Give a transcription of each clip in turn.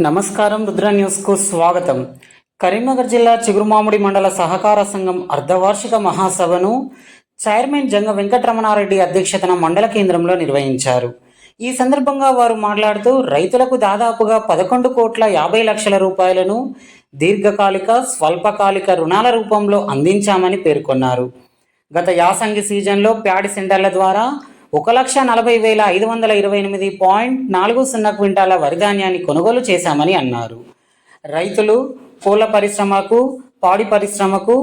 నమస్కారం రుద్ర న్యూస్కు స్వాగతం. కరీంనగర్ జిల్లా చిగురుమామిడి మండల సహకార సంఘం అర్ధవార్షిక మహాసభను చైర్మన్ జంగ వెంకటరమణారెడ్డి అధ్యక్షతన మండల కేంద్రంలో నిర్వహించారు. ఈ సందర్భంగా వారు మాట్లాడుతూ రైతులకు దాదాపుగా పదకొండు కోట్ల యాభై లక్షల రూపాయలను దీర్ఘకాలిక స్వల్పకాలిక రుణాల రూపంలో అందించామని పేర్కొన్నారు. గత యాసంగి సీజన్లో ప్యాడి సెంటర్ల ద్వారా ఒక లక్ష నలభై వేల ఐదు వందల ఇరవై ఎనిమిది పాయింట్ నాలుగు సున్నా క్వింటాల వరి ధాన్యాన్ని కొనుగోలు చేశామని అన్నారు. రైతులు పూల పరిశ్రమకు పాడి పరిశ్రమకు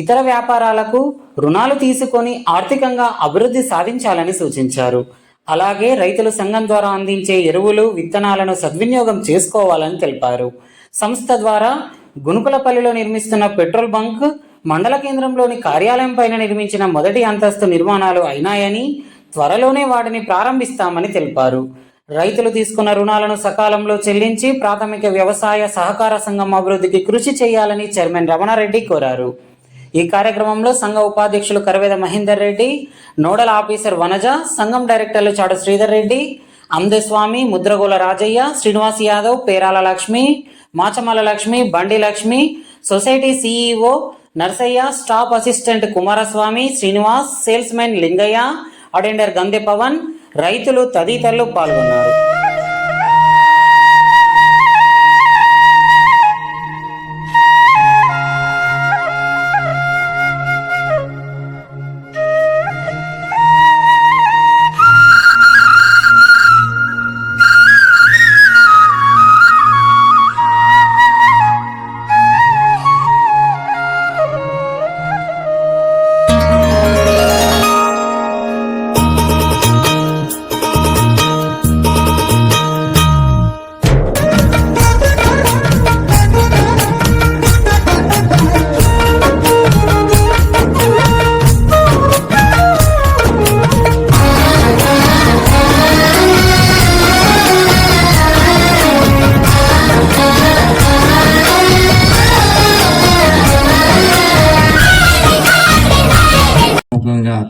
ఇతర వ్యాపారాలకు రుణాలు తీసుకొని ఆర్థికంగా అభివృద్ధి సాధించాలని సూచించారు. అలాగే రైతుల సంఘం ద్వారా అందించే ఎరువులు విత్తనాలను సద్వినియోగం చేసుకోవాలని తెలిపారు. సంస్థ ద్వారా గునుకులపల్లిలో నిర్మిస్తున్న పెట్రోల్ బంక్ మండల కేంద్రంలోని కార్యాలయం పైన నిర్మించిన మొదటి అంతస్తు నిర్మాణాలు అయినాయని త్వరలోనే వాటిని ప్రారంభిస్తామని తెలిపారు. రైతులు తీసుకున్న రుణాలను సకాలంలో చెల్లించి ప్రాథమిక వ్యవసాయ సహకార సంఘం అభివృద్ధికి కృషి చేయాలని చైర్మన్ రమణారెడ్డి కోరారు. ఈ కార్యక్రమంలో సంఘ ఉపాధ్యక్షులు కరవేద మహేందర్ రెడ్డి నోడల్ ఆఫీసర్ వనజ సంఘం డైరెక్టర్లు చాడు Sridhar Reddy Andeswamy ముద్రగోల Rajaiah Srinivas Yadav Perala Lakshmi Machamala Lakshmi Bandi Lakshmi society CEO Narsaiah staff assistant Kumaraswamy Srinivas salesmen Lingaiah attender Gande Pavan. రైతులు తదితరులు పాల్గొన్నారు.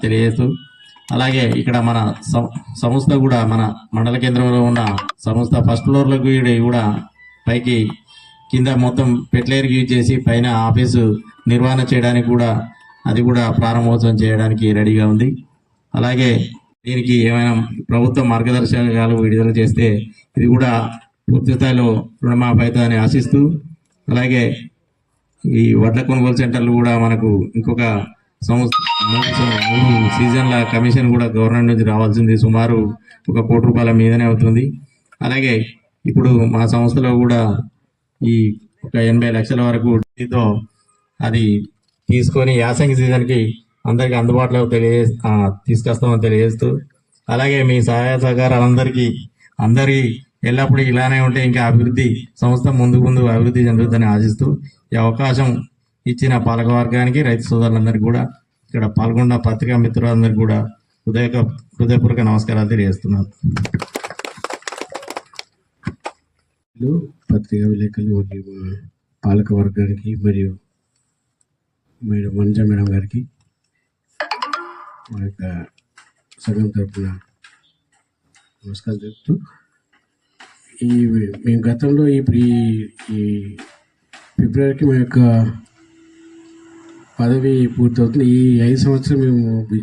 తెలియజేస్తూ అలాగే ఇక్కడ మన సం- సంస్థ కూడా మన మండల కేంద్రంలో ఉన్న సంస్థ ఫస్ట్ ఫ్లోర్లో కూడా పైకి కింద మొత్తం పెట్లేరికి యూజ్ చేసి పైన ఆఫీసు నిర్వహణ చేయడానికి కూడా అది కూడా ప్రారంభోత్సవం చేయడానికి రెడీగా ఉంది. అలాగే దీనికి ఏమైనా ప్రభుత్వ మార్గదర్శకాలు విడుదల చేస్తే ఇది కూడా పూర్తి స్థాయిలో రుణమాఫీ అవుతుందని ఆశిస్తూ అలాగే ఈ వడ్ల కొనుగోలు సెంటర్లు కూడా మనకు ఇంకొక సంవత్సరం మూడు సీజన్ల కమిషన్ కూడా గవర్నమెంట్ నుంచి రావాల్సింది. సుమారు ఒక కోటి రూపాయల మీదనే అవుతుంది. అలాగే ఇప్పుడు మా సంస్థలో కూడా ఈ ఒక ఎనభై లక్షల వరకు వడ్డీతో అది తీసుకొని యాసంగి సీజన్కి అందరికీ అందుబాటులో తెలియ తీసుకొస్తామని తెలియజేస్తూ అలాగే మీ సహాయ సహకారాలందరికీ అందరి ఎల్లప్పుడూ ఇలానే ఉంటే ఇంకా అభివృద్ధి సంస్థ ముందు ముందు అభివృద్ధి చెందుతుందని ఆశిస్తూ ఈ అవకాశం ఇచ్చిన పాలకవర్గానికి రైతు సోదరులందరికీ కూడా ఇక్కడ పాల్గొన్న పత్రికా మిత్రులందరికీ కూడా హృదయ హృదయపూర్వక నమస్కారాలు తెలియజేస్తున్నాను. పత్రికా విలేకరులు మరియు మా పాలక వర్గానికి మరియు మేడం మంజ మేడం గారికి మా యొక్క సంఘం తరపున నమస్కారం చెప్తూ ఈ మేము గతంలో ఈ- ఈ ఫిబ్రవరికి మా యొక్క పదవి పూర్తవుతుంది. ఈ ఐదు సంవత్సరం మేము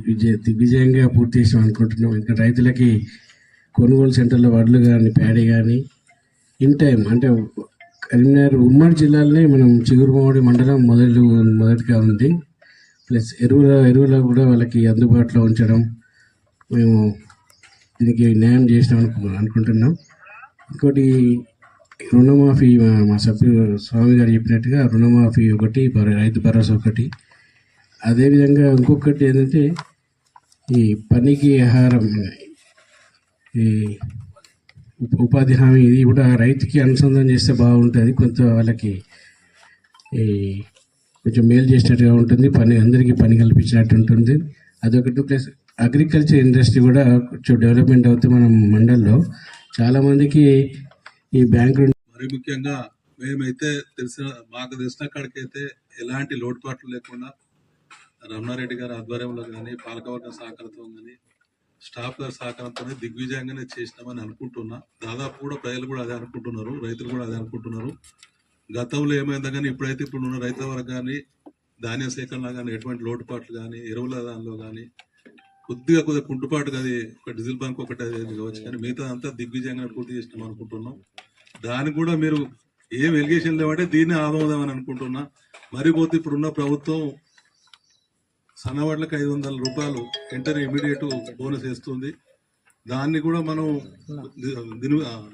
విజయ దిగ్విజయంగా పూర్తి చేసాం అనుకుంటున్నాం. ఎందుకంటే రైతులకి కొనుగోలు సెంటర్లో వడ్లు కానీ ప్యాడీ కానీ ఇన్ టైం అంటే కరీంనగర్ ఉమ్మడి జిల్లాలోనే మనం చిగురుమావడి మండలం మొదలు మొదటిగా ఉంది. ప్లస్ ఎరువుల ఎరువుల కూడా వాళ్ళకి అందుబాటులో ఉంచడం మేము దీనికి న్యాయం చేసినాం అనుకుంటున్నాం. ఇంకోటి రుణమాఫీ మా సభ్యులు స్వామి గారు చెప్పినట్టుగా రుణమాఫీ ఒకటి రైతు భరోసా ఒకటి. అదేవిధంగా ఇంకొకటి ఏంటంటే ఈ పనికి ఆహారం ఈ ఉపాధి హామీ ఇది కూడా రైతుకి అనుసంధానం చేస్తే బాగుంటుంది. కొంత వాళ్ళకి ఈ కొంచెం మేలు చేసినట్టుగా ఉంటుంది. పని అందరికీ పని కల్పించినట్టు ఉంటుంది. అదొకటి. ప్లస్ అగ్రికల్చర్ ఇండస్ట్రీ కూడా కొంచెం డెవలప్మెంట్ అవుతుంది మనం మండల్లో. చాలామందికి ఈ బ్యాంకు మరి ముఖ్యంగా మేమైతే తెలిసిన మాకు తెలిసిన కాడికైతే ఎలాంటి లోటుపాట్లు లేకుండా రమణారెడ్డి గారి ఆధ్వర్యంలో కానీ పాలకవర్గ సహకారంతో కానీ స్టాఫ్ గారి సహకారంతో దిగ్విజయంగానే చేసినామని అనుకుంటున్నా. దాదాపు కూడా ప్రజలు కూడా అదే అనుకుంటున్నారు రైతులు కూడా అదే అనుకుంటున్నారు. గతంలో ఏమైందా కానీ ఇప్పుడైతే ఇప్పుడు ఉన్న రైతుల వరకు కానీ ధాన్య సేకరణ కానీ ఎటువంటి లోటుపాట్లు కానీ ఎరువుల దానిలో కానీ కొద్దిగా కొద్దిగా కుంటుపాటు అది ఒక డీజిల్ బంక్ ఒకటి అది కావచ్చు కానీ మిగతా అంతా దిగ్విజయంగా పూర్తి చేసినాం అనుకుంటున్నాం. దానికి కూడా మీరు ఏం ఎలిగేషన్ లేవంటే దీన్ని ఆదమవుదామని అనుకుంటున్నా. మరి పోతే ఇప్పుడున్న ప్రభుత్వం సన్నవాళ్ళకి ఐదు వందల రూపాయలు ఎంటర్ ఇమీడియట్ బోనస్ వేస్తుంది. దాన్ని కూడా మనం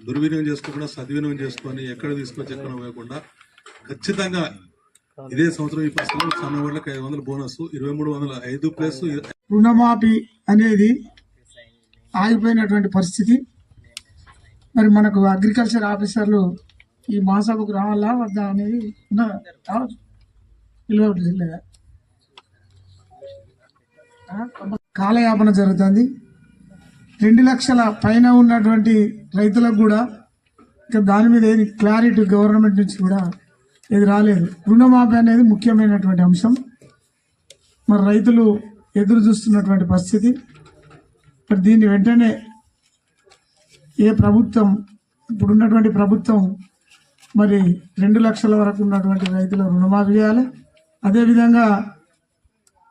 దుర్వినియోగం చేసుకోకుండా సద్వినియోగం చేసుకొని ఎక్కడ తీసుకొచ్చి ఎక్కడ పోయకుండా ఖచ్చితంగా ఇదే సంవత్సరం ఈ పైసలు సన్నవాళ్ళకి ఐదు వందల బోనస్ ఇరవై మూడు వందల ఐదు ప్లస్ రుణమాఫీ అనేది ఆగిపోయినటువంటి పరిస్థితి. మరి మనకు అగ్రికల్చర్ ఆఫీసర్లు ఈ మహాసభకు రావాలా వద్దా అనేది పిలవట్లేదు లేదా? కాలయాపన జరుగుతుంది. రెండు లక్షల పైన ఉన్నటువంటి రైతులకు కూడా ఇంకా దాని మీద ఏది క్లారిటీ గవర్నమెంట్ నుంచి కూడా ఏది రాలేదు. రుణమాఫీ అనేది ముఖ్యమైనటువంటి అంశం. మరి రైతులు ఎదురు చూస్తున్నటువంటి పరిస్థితి. మరి దీన్ని వెంటనే ఏ ప్రభుత్వం ఇప్పుడున్నటువంటి ప్రభుత్వం మరి రెండు లక్షల వరకు ఉన్నటువంటి రైతుల రుణమాఫీ చేయాలి. అదేవిధంగా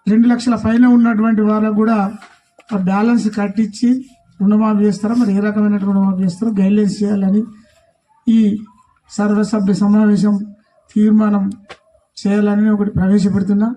రెండు లక్షల పైన ఉన్నటువంటి వాళ్ళకు కూడా ఆ బ్యాలెన్స్ కట్టించి రుణమాఫీ చేస్తారా? మరి ఏ రకమైన రుణమాఫీ చేస్తారో గైడ్లైన్స్ చేయాలని ఈ సర్వసభ్య సమావేశం తీర్మానం చేయాలని ఒకటి ప్రవేశపెడుతున్నా.